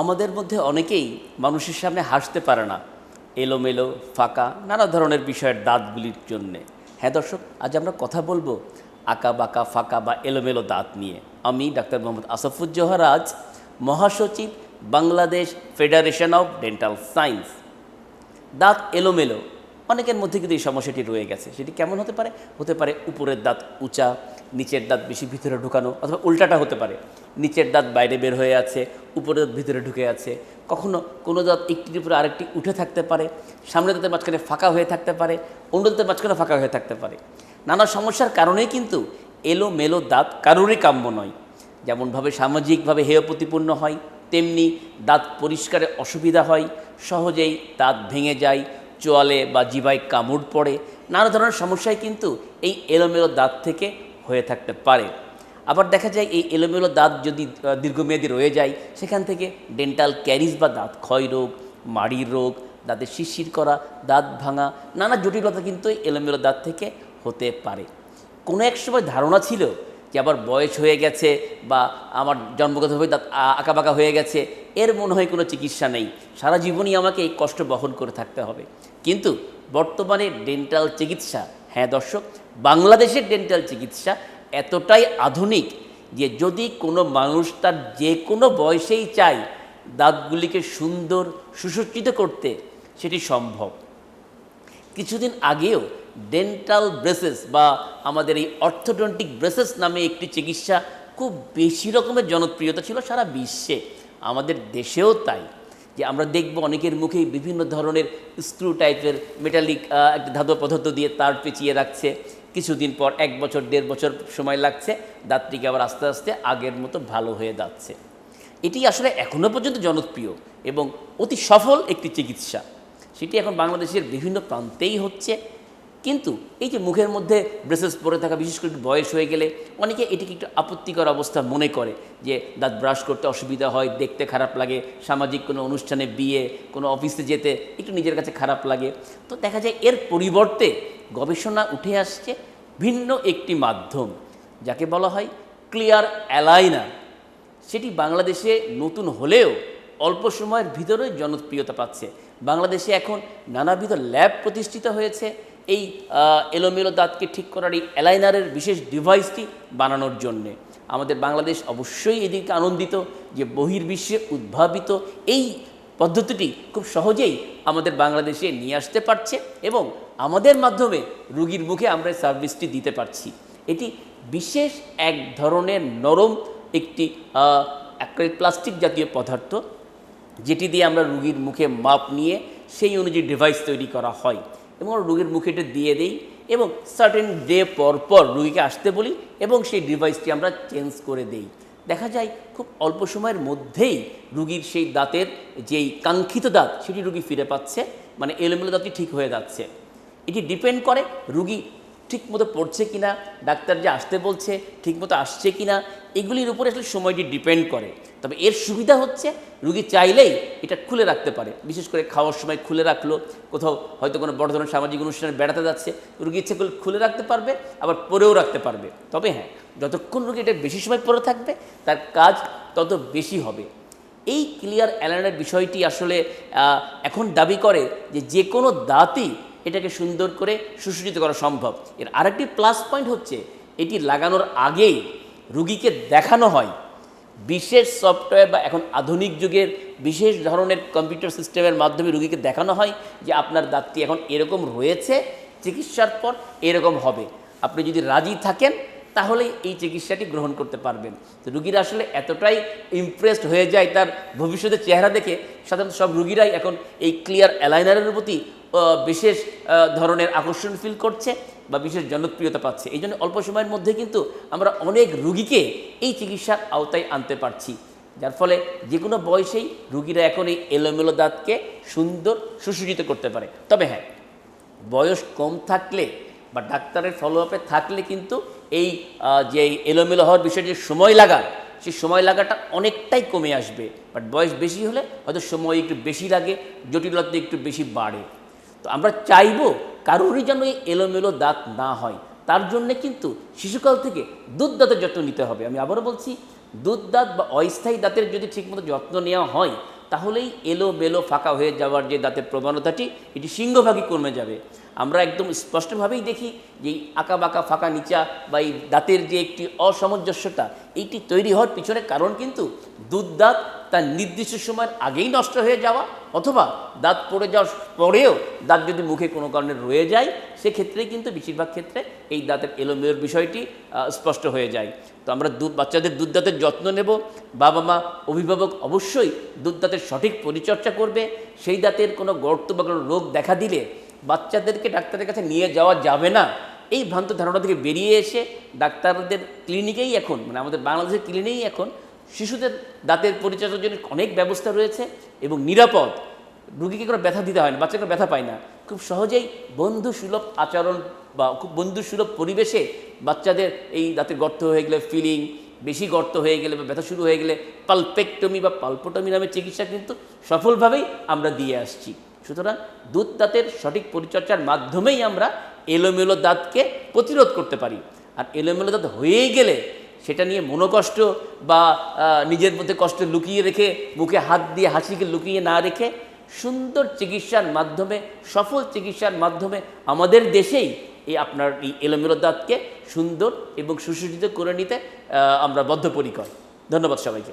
আমাদের মধ্যে অনেকেই মানুষের সামনে হাসতে পারে না, এলোমেলো, ফাঁকা, নানা ধরনের বিষয়ের দাঁতগুলির জন্যে। হ্যাঁ দর্শক, আজ আমরা কথা বলব আঁকা, বাঁকা, ফাঁকা বা এলোমেলো দাঁত নিয়ে। আমি ডাক্তার মোহাম্মদ আসাফুজ্জোহরাজ মহাসচিব Bangladesh federation of dental science. দাঁত এলোমেলো, অনেকের মধ্যে কিন্তু এই সমস্যাটি রয়ে গেছে। সেটি কেমন হতে পারে? হতে পারে উপরের দাঁত উঁচা নিচের দাঁত বেশি ভিতরে ঢুকানো অথবা উল্টাটা হতে পারে। নিচের দাঁত বাইরে বের হয়ে আছে, উপরের দাঁত ভিতরে ঢুকে আছে। কখনো কোনো দাঁত একটির উপরে আরেকটি উঠে থাকতে পারে, সামনের দাঁতের মাঝখানে ফাঁকা হয়ে থাকতে পারে, অন্য দাঁতের মাঝখানে ফাঁকা হয়ে থাকতে পারে। নানা সমস্যার কারণেই কিন্তু এলো মেলো দাঁত কারোরই কাম্য নয়। যেমনভাবে সামাজিকভাবে হেয় প্রতিপন্ন হয়, তেমনি দাঁত পরিষ্কারে অসুবিধা হয়, সহজেই দাঁত ভেঙে যায়, চোয়ালে বা জিভায় কামড় পড়ে। নানা ধরনের সমস্যাই কিন্তু এই এলোমেলো দাঁত থেকে হয়ে থাকতে পারে। আবার দেখা যায় এই এলোমেলো দাঁত যদি দীর্ঘমেয়াদী রয়ে যায়, সেখান থেকে ডেন্টাল ক্যারিজ বা দাঁত ক্ষয় রোগ মাড়ির রোগ দাঁতের শিরশির করা, দাঁত ভাঙা, নানা জটিলতা কিন্তু এলোমেলো দাঁত থেকে হতে পারে। কোনো এক সময় ধারণা ছিল যে আবার বয়স হয়ে গেছে বা আমার জন্মগতভাবে দাঁত আঁকাবাঁকা হয়ে গেছে, এর মনে হয় কোনো চিকিৎসা নেই। সারা জীবনই আমাকে এই কষ্ট বহন করে থাকতে হবে। কিন্তু বর্তমানে ডেন্টাল চিকিৎসা হ্যাঁ দর্শক, বাংলাদেশের ডেন্টাল চিকিৎসা এতটাই আধুনিক যে যদি কোনো মানুষ তার যে কোনো বয়সেই চায় দাঁতগুলিকে সুন্দর, সুসজ্জিত করতে, সেটি সম্ভব। কিছুদিন আগেও ডেন্টাল ব্রেসেস বা আমাদের এই অর্থোডন্টিক ব্রেসেস নামে একটি চিকিৎসা খুব বেশি রকমের জনপ্রিয়তা ছিল সারা বিশ্বে। আমাদের দেশেও তাই। যে আমরা দেখব অনেকের মুখেই বিভিন্ন ধরনের স্ক্রু টাইপের মেটালিক একটা ধাতব পদার্থ দিয়ে তার পেঁচিয়ে রাখছে। কিছুদিন পর, এক বছর, দেড় বছর সময় লাগছে। দাঁতটিকে আবার আস্তে আস্তে আগের মতো ভালো হয়ে যাচ্ছে। এটি আসলে এখনও পর্যন্ত জনপ্রিয় এবং অতি সফল একটি চিকিৎসা। সেটি এখন বাংলাদেশের বিভিন্ন প্রান্তেই হচ্ছে। কিন্তু এই যে মুখের মধ্যে ব্রেসেস পরে থাকা, বিশেষ করে বয়স হয়ে গেলে, অনেকে এটিকে একটু আপত্তিকর অবস্থা মনে করে যে দাঁত ব্রাশ করতে অসুবিধা হয়, দেখতে খারাপ লাগে, সামাজিক কোনো অনুষ্ঠানে বিয়ে, কোনো অফিসে যেতে একটু নিজের কাছে খারাপ লাগে। তো দেখা যায় এর পরিবর্তে গবেষণা উঠে আসছে ভিন্ন একটি মাধ্যম, যাকে বলা হয় ক্লিয়ার অ্যালাইনার সেটি বাংলাদেশে নতুন হলেও অল্প সময়ের ভিতরে জনপ্রিয়তা পাচ্ছে। বাংলাদেশে এখন নানাবিধ ল্যাব প্রতিষ্ঠিত হয়েছে এই এলোমেলো দাঁতকে ঠিক করার এই অ্যালাইনারের বিশেষ ডিভাইসটি বানানোর জন্যে। আমাদের বাংলাদেশ অবশ্যই এদিকে আনন্দিত যে বহির্বিশ্বে উদ্ভাবিত এই পদ্ধতিটি খুব সহজেই আমাদের বাংলাদেশে নিয়ে আসতে পারছে এবং আমাদের মাধ্যমে রুগীর মুখে আমরা সার্ভিসটি দিতে পারছি। এটি বিশেষ এক ধরনের নরম একটি প্লাস্টিক জাতীয় পদার্থ, যেটি দিয়ে আমরা রুগীর মুখে মাপ নিয়ে সেই অনুযায়ী ডিভাইস তৈরি করা হয়। এবং রোগীর মুখে এটা দিয়ে দিই এবং সার্টেন ডে পর পর রুগীকে আসতে বলি এবং সেই ডিভাইসটি আমরা চেঞ্জ করে দেই। দেখা যায় খুব অল্প সময়ের মধ্যেই রুগীর সেই দাঁতের যেই কাঙ্ক্ষিত দাঁত, সেটি রুগী ফিরে পাচ্ছে মানে এলোমেলো দাঁতটি ঠিক হয়ে যাচ্ছে। এটি ডিপেন্ড করে রুগী ঠিকমতো পড়ছে কিনা, ডাক্তার যে আসতে বলছে, ঠিকমতো আসছে কিনা, এগুলির উপরে আসলে সময়টি ডিপেন্ড করে। তবে এর সুবিধা হচ্ছে, রুগী চাইলেই এটা খুলে রাখতে পারে। বিশেষ করে খাওয়ার সময় খুলে রাখল, কোথাও হয়তো কোনো বড় ধরনের সামাজিক অনুষ্ঠানে বেড়াতে যাচ্ছে, রুগী ইচ্ছে করলে খুলে রাখতে পারবে, আবার পরেও রাখতে পারবে। তবে হ্যাঁ যতক্ষণ রুগী এটা বেশি সময় পরে থাকবে, তার কাজ তত বেশি হবে। এই ক্লিয়ার অ্যালাইনার বিষয়টি আসলে এখন দাবি করে যে যে কোনো দাঁতই এটাকে সুন্দর করে সুসজ্জিত করা সম্ভব। এর আরেকটি প্লাস পয়েন্ট হচ্ছে, এটি লাগানোর আগে রুগীকে দেখানো হয়। বিশেষ সফটওয়্যার বা এখন আধুনিক যুগের বিশেষ ধরনের কম্পিউটার সিস্টেমের মাধ্যমে রুগীকে দেখানো হয় যে আপনার দাঁতটি এখন এরকম রয়েছে, চিকিৎসার পর এরকম হবে। আপনি যদি রাজি থাকেন তাহলেই এই চিকিৎসাটি গ্রহণ করতে পারবেন। তো রুগীরা আসলে এতটাই ইমপ্রেসড হয়ে যায় তার ভবিষ্যতের চেহারা দেখে, সাধারণত সব রুগীরাই এখন এই ক্লিয়ার অ্যালাইনারের প্রতি বিশেষ ধরনের আকর্ষণ ফিল করছে বা বিশেষ জনপ্রিয়তা পাচ্ছে। এই জন্য অল্প সময়ের মধ্যে কিন্তু আমরা অনেক রুগীকে এই চিকিৎসার আওতায় আনতে পারছি। যার ফলে যে কোনো বয়সেই রুগীরা এখন এই এলোমেলো দাঁতকে সুন্দর সুসজ্জিত করতে পারে। তবে হ্যাঁ বয়স কম থাকলে বা ডাক্তারের ফলো আপে থাকলে কিন্তু এই যে এলোমেলো হওয়ার বিষয়ে যে সময় লাগা সেই সময় লাগাটা অনেকটাই কমে আসবে। বাট বয়স বেশি হলে হয়তো সময় একটু বেশি লাগে, জটিলতা একটু বেশি বাড়ে। তো আমরা চাইব কারোরই যেন এই এলোমেলো দাঁত না হয়। তার জন্যে কিন্তু শিশুকাল থেকে দুধ দাঁতের যত্ন নিতে হবে। আমি আবারও বলছি, দুধ দাঁত বা অস্থায়ী দাঁতের যদি ঠিকমতো যত্ন নেওয়া হয়, তাহলেই এলো মেলো ফাঁকা হয়ে যাওয়ার যে দাঁতের প্রবণতাটি, এটি সিংহভাগই কমে যাবে। আমরা একদম স্পষ্টভাবেই দেখি যে এই আঁকা বাঁকা ফাঁকা নিচা বা এই দাঁতের যে একটি অসামঞ্জস্যতা, এইটি তৈরি হওয়ার পিছনে কারণ কিন্তু দুধ দাঁত তার নির্দিষ্ট সময়ের আগেই নষ্ট হয়ে যাওয়া অথবা দাঁত পড়ে যাওয়ার পরেও দাঁত যদি মুখে কোনো কারণে রয়ে যায়, সেক্ষেত্রে কিন্তু বেশিরভাগ ক্ষেত্রে এই দাঁতের এলোমেলোর বিষয়টি স্পষ্ট হয়ে যায়। তো আমরা দুধ, বাচ্চাদের দুধ দাঁতের যত্ন নেব। বাবা মা, অভিভাবক অবশ্যই দুধ দাঁতের সঠিক পরিচর্যা করবে। সেই দাঁতের কোনো গর্ত বা কোনো রোগ দেখা দিলে বাচ্চাদেরকে ডাক্তারের কাছে নিয়ে যাওয়া যাবে না। এই ভ্রান্ত ধারণা থেকে বেরিয়ে এসে ডাক্তারদের ক্লিনিকেই এখন মানে আমাদের বাংলাদেশের ক্লিনিকেই এখন শিশুদের দাঁতের পরিচর্যার জন্য অনেক ব্যবস্থা রয়েছে এবং নিরাপদ। রুগীকে কোনো ব্যথা দিতে হয় না, বাচ্চাকে ব্যথা পায় না। খুব সহজেই বন্ধু সুলভ আচরণ বা খুব বন্ধু সুলভ পরিবেশে বাচ্চাদের এই দাঁতের গর্ত হয়ে গেলে ফিলিং, বেশি গর্ত হয়ে গেলে বা ব্যথা শুরু হয়ে গেলে পালপেকটমি বা পালপোটমি নামের চিকিৎসা কিন্তু সফলভাবেই আমরা দিয়ে আসছি। সুতরাং দুধ দাঁতের সঠিক পরিচর্যার মাধ্যমেই আমরা এলোমেলো দাঁতকে প্রতিরোধ করতে পারি। আর এলোমেলো দাঁত হয়ে গেলে সেটা নিয়ে মনোকষ্ট বা নিজের মধ্যে কষ্ট লুকিয়ে রেখে, মুখে হাত দিয়ে, হাসিকে লুকিয়ে না রেখে সুন্দর চিকিৎসার মাধ্যমে, সফল চিকিৎসার মাধ্যমে আমাদের দেশেই এই আপনার এই এলোমেলো দাঁতকে সুন্দর এবং সুসজ্জিত করে নিতে আমরা বদ্ধপরিকর। ধন্যবাদ সবাইকে।